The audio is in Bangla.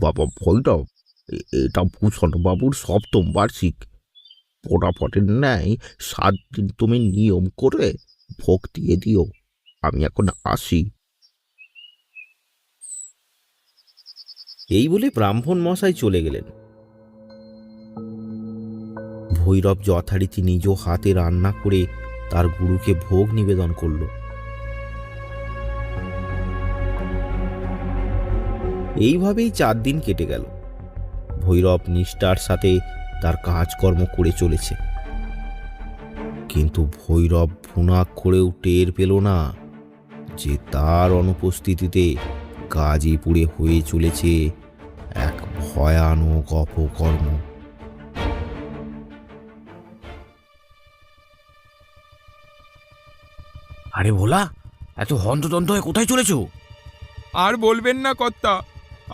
বাবা এ- এটা ভূষণ বাবুর সপ্তম বার্ষিক। পোড়াপটের ন্যায় সাত দিন তুমি নিয়ম করে ভোগ দিয়ে দিও, আমি এখন আসি। এই বলে ব্রাহ্মণ মশাই চলে গেলেন। ভৈরব যথারীতি নিজ হাতে রান্না করে তার গুরুকে ভোগ নিবেদন করল। এইভাবেই চার দিন কেটে গেল। ভৈরব নিষ্ঠার সাথে তার কাজকর্ম করে চলেছে। কিন্তু ভৈরব ভুনাক্ষরেও টের পেল না যে তার অনুপস্থিতিতে গাজীপুরে হয়ে চলেছে এক ভয়ানক অপকর্ম। আরে ভোলা এত হন্তদন্ত হয়ে কোথায় চলেছো? আর বলবেন না কর্তা